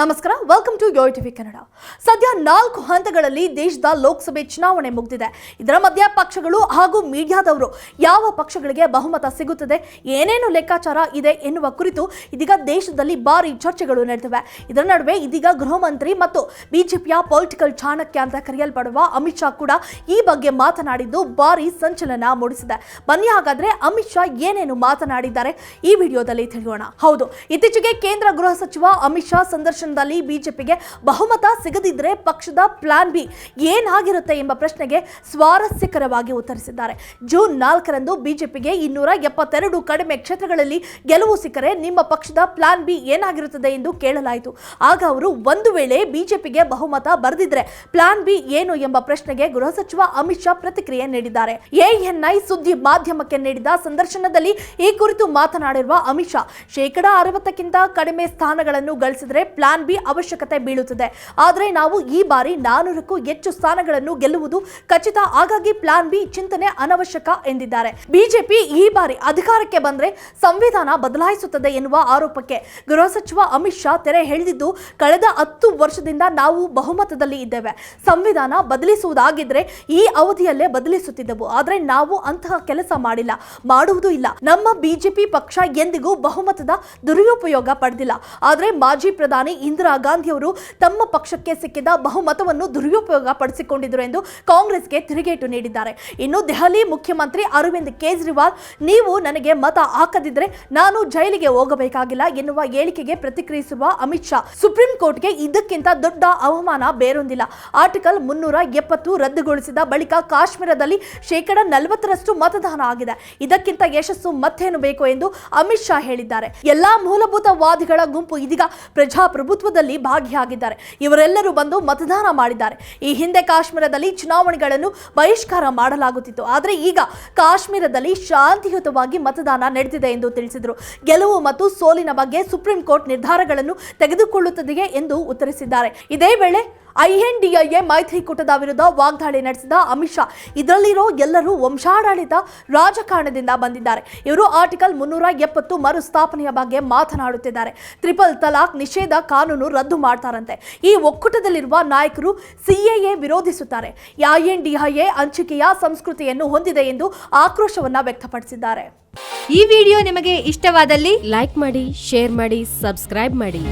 ನಮಸ್ಕಾರ welcome to Yoyo TV Kannada ಸದ್ಯ ನಾಲ್ಕು ಹಂತಗಳಲ್ಲಿ ದೇಶದ ಲೋಕಸಭೆ ಚುನಾವಣೆ ಮುಗಿದಿದೆ. ಇದರ ಮಧ್ಯೆ ಪಕ್ಷಗಳು ಹಾಗೂ ಮೀಡಿಯಾದವರು ಯಾವ ಪಕ್ಷಗಳಿಗೆ ಬಹುಮತ ಸಿಗುತ್ತದೆ, ಏನೇನು ಲೆಕ್ಕಾಚಾರ ಇದೆ ಎನ್ನುವ ಕುರಿತು ಇದೀಗ ದೇಶದಲ್ಲಿ ಭಾರಿ ಚರ್ಚೆಗಳು ನಡೆದಿವೆ. ಇದರ ನಡುವೆ ಇದೀಗ ಗೃಹ ಮಂತ್ರಿ ಮತ್ತು ಬಿಜೆಪಿಯ ಪೊಲಿಟಿಕಲ್ ಚಾಣಕ್ಯ ಅಂತ ಕರೆಯಲ್ಪಡುವ ಅಮಿತ್ ಶಾ ಕೂಡ ಈ ಬಗ್ಗೆ ಮಾತನಾಡಿದ್ದು ಭಾರಿ ಸಂಚಲನ ಮೂಡಿಸಿದೆ. ಬನ್ನಿ ಹಾಗಾದ್ರೆ ಅಮಿತ್ ಶಾ ಏನೇನು ಮಾತನಾಡಿದ್ದಾರೆ ಈ ವಿಡಿಯೋದಲ್ಲಿ ತಿಳಿಯೋಣ. ಹೌದು, ಇತ್ತೀಚೆಗೆ ಕೇಂದ್ರ ಗೃಹ ಸಚಿವ ಅಮಿತ್ ಶಾ ಸಂದರ್ಶನದಲ್ಲಿ ಬಿಜೆಪಿಗೆ ಬಹುಮತ ಸಿಗದಿದ್ರೆ ಪಕ್ಷದ ಪ್ಲಾನ್ ಬಿ ಏನಾಗಿರುತ್ತೆ ಎಂಬ ಪ್ರಶ್ನೆಗೆ ಸ್ವಾರಸ್ಯಕರವಾಗಿ ಉತ್ತರಿಸಿದ್ದಾರೆ. ಜೂನ್ ನಾಲ್ಕರಂದು ಬಿಜೆಪಿಗೆ ಇನ್ನೂರ ಎಪ್ಪತ್ತೆರಡು ಕಡಿಮೆ ಕ್ಷೇತ್ರಗಳಲ್ಲಿ ಗೆಲುವು ಸಿಕ್ಕರೆ ನಿಮ್ಮ ಪಕ್ಷದ ಪ್ಲಾನ್ ಬಿ ಏನಾಗಿರುತ್ತದೆ ಎಂದು ಕೇಳಲಾಯಿತು. ಆಗ ಅವರು ಒಂದು ವೇಳೆ ಬಿಜೆಪಿಗೆ ಬಹುಮತ ಬರೆದಿದ್ರೆ ಪ್ಲಾನ್ ಬಿ ಏನು ಎಂಬ ಪ್ರಶ್ನೆಗೆ ಗೃಹ ಸಚಿವ ಅಮಿತ್ ಶಾ ಪ್ರತಿಕ್ರಿಯೆ ನೀಡಿದ್ದಾರೆ. ಎಎನ್ಐ ಸುದ್ದಿ ಮಾಧ್ಯಮಕ್ಕೆ ನೀಡಿದ ಸಂದರ್ಶನದಲ್ಲಿ ಈ ಕುರಿತು ಮಾತನಾಡಿರುವ ಅಮಿತ್ ಶಾ, ಶೇಕಡಾ ಅರವತ್ತಕ್ಕಿಂತ ಕಡಿಮೆ ಸ್ಥಾನಗಳನ್ನು ಗಳಿಸಿದ್ರೆ ಪ್ಲಾನ್ ಬಿ ಅವಶ್ಯಕತೆ ಬೀಳುತ್ತದೆ. ಆದರೆ ನಾವು ಈ ಬಾರಿ ನಾನೂರಕ್ಕೂ ಹೆಚ್ಚು ಸ್ಥಾನಗಳನ್ನು ಗೆಲ್ಲುವುದು ಖಚಿತ. ಹಾಗಾಗಿ ಪ್ಲಾನ್ ಬಿ ಚಿಂತನೆ ಅನವಶ್ಯಕ ಎಂದಿದ್ದಾರೆ. ಬಿಜೆಪಿ ಈ ಬಾರಿ ಅಧಿಕಾರಕ್ಕೆ ಬಂದರೆ ಸಂವಿಧಾನ ಬದಲಾಯಿಸುತ್ತದೆ ಎನ್ನುವ ಆರೋಪಕ್ಕೆ ಗೃಹ ಸಚಿವ ಅಮಿತ್ ಶಾ ತೆರೆ ಹೇಳಿದಿದ್ದು ಕಳೆದ ಹತ್ತು ವರ್ಷದಿಂದ ನಾವು ಬಹುಮತದಲ್ಲಿ ಇದ್ದೇವೆ. ಸಂವಿಧಾನ ಬದಲಿಸುವುದಾಗಿದ್ರೆ ಈ ಅವಧಿಯಲ್ಲೇ ಬದಲಿಸುತ್ತಿದ್ದೆವು. ಆದರೆ ನಾವು ಅಂತಹ ಕೆಲಸ ಮಾಡಿಲ್ಲ, ಮಾಡುವುದೂ ಇಲ್ಲ. ನಮ್ಮ ಬಿಜೆಪಿ ಪಕ್ಷ ಎಂದಿಗೂ ಬಹುಮತದ ದುರುಪಯೋಗ ಪಡೆದಿಲ್ಲ. ಆದರೆ ಮಾಜಿ ಪ್ರಧಾನಿ ಇಂದಿರಾ ಗಾಂಧಿ ಅವರು ತಮ್ಮ ಪಕ್ಷಕ್ಕೆ ಸಿಕ್ಕಿದ ಬಹುಮತವನ್ನು ದುರುಪಯೋಗ ಪಡಿಸಿಕೊಂಡಿದ್ದರು ಎಂದು ಕಾಂಗ್ರೆಸ್ಗೆ ತಿರುಗೇಟು ನೀಡಿದ್ದಾರೆ. ಇನ್ನು ದೆಹಲಿ ಮುಖ್ಯಮಂತ್ರಿ ಅರವಿಂದ್ ಕೇಜ್ರಿವಾಲ್, ನೀವು ನನಗೆ ಮತ ಹಾಕದಿದ್ರೆ ನಾನು ಜೈಲಿಗೆ ಹೋಗಬೇಕಾಗಿಲ್ಲ ಎನ್ನುವ ಹೇಳಿಕೆಗೆ ಪ್ರತಿಕ್ರಿಯಿಸಿರುವ ಅಮಿತ್ ಶಾ, ಸುಪ್ರೀಂ ಕೋರ್ಟ್ಗೆ ಇದಕ್ಕಿಂತ ದೊಡ್ಡ ಅವಮಾನ ಬೇರೊಂದಿಲ್ಲ. ಆರ್ಟಿಕಲ್ ಮುನ್ನೂರ ಎಪ್ಪತ್ತು ರದ್ದುಗೊಳಿಸಿದ ಬಳಿಕ ಕಾಶ್ಮೀರದಲ್ಲಿ ಶೇಕಡ ನಲವತ್ತರಷ್ಟು ಮತದಾನ ಆಗಿದೆ. ಇದಕ್ಕಿಂತ ಯಶಸ್ಸು ಮತ್ತೇನು ಬೇಕು ಎಂದು ಅಮಿತ್ ಶಾ ಹೇಳಿದ್ದಾರೆ. ಎಲ್ಲಾ ಮೂಲಭೂತವಾದಿಗಳ ಗುಂಪು ಇದೀಗ ಪ್ರಜಾಪ್ರಭುತ್ವದಲ್ಲಿ ಭಾಗಿಯಾಗಿದ್ದಾರೆ. ಇವರೆಲ್ಲರೂ ಬಂದು ಮತದಾನ ಮಾಡಿದ್ದಾರೆ. ಈ ಹಿಂದೆ ಕಾಶ್ಮೀರದಲ್ಲಿ ಚುನಾವಣೆಗಳನ್ನು ಬಹಿಷ್ಕಾರ ಮಾಡಲಾಗುತ್ತಿತ್ತು. ಆದರೆ ಈಗ ಕಾಶ್ಮೀರದಲ್ಲಿ ಶಾಂತಿಯುತವಾಗಿ ಮತದಾನ ನಡೆದಿದೆ ಎಂದು ತಿಳಿಸಿದರು. ಗೆಲುವು ಮತ್ತು ಸೋಲಿನ ಬಗ್ಗೆ ಸುಪ್ರೀಂ ಕೋರ್ಟ್ ನಿರ್ಧಾರಗಳನ್ನು ತೆಗೆದುಕೊಳ್ಳುತ್ತದೆಯೇ ಎಂದು ಉತ್ತರಿಸಿದ್ದಾರೆ. ಇದೇ ವೇಳೆ ಐಎನ್ಡಿಐಎ ಮೈತ್ರಿಕೂಟದ ವಿರುದ್ಧ ವಾಗ್ದಾಳಿ ನಡೆಸಿದ ಅಮಿತ್ ಶಾ. ಇದರಲ್ಲಿರೋ ಎಲ್ಲರೂ ವಂಶಾಡಳಿತ ರಾಜಕಾರಣದಿಂದ ಬಂದಿದ್ದಾರೆ. ಇವರು ಆರ್ಟಿಕಲ್ ಮುನ್ನೂರ ಎಪ್ಪತ್ತು ಮರುಸ್ಥಾಪನೆಯ ಬಗ್ಗೆ ಮಾತನಾಡುತ್ತಿದ್ದಾರೆ. ತ್ರಿಪಲ್ ತಲಾಖ್ ನಿಷೇಧ ಕಾನೂನು ರದ್ದು ಮಾಡ್ತಾರಂತೆ. ಈ ಒಕ್ಕೂಟದಲ್ಲಿರುವ ನಾಯಕರು ಸಿಎಎ ವಿರೋಧಿಸುತ್ತಾರೆ. ಐಎನ್ಡಿಐಎ ಹಂಚಿಕೆಯ ಸಂಸ್ಕೃತಿಯನ್ನು ಹೊಂದಿದೆ ಎಂದು ಆಕ್ರೋಶವನ್ನ ವ್ಯಕ್ತಪಡಿಸಿದ್ದಾರೆ. ಈ ವಿಡಿಯೋ ನಿಮಗೆ ಇಷ್ಟವಾದಲ್ಲಿ ಲೈಕ್ ಮಾಡಿ ಶೇರ್ ಮಾಡಿ ಸಬ್ಸ್ಕ್ರೈಬ್ ಮಾಡಿ.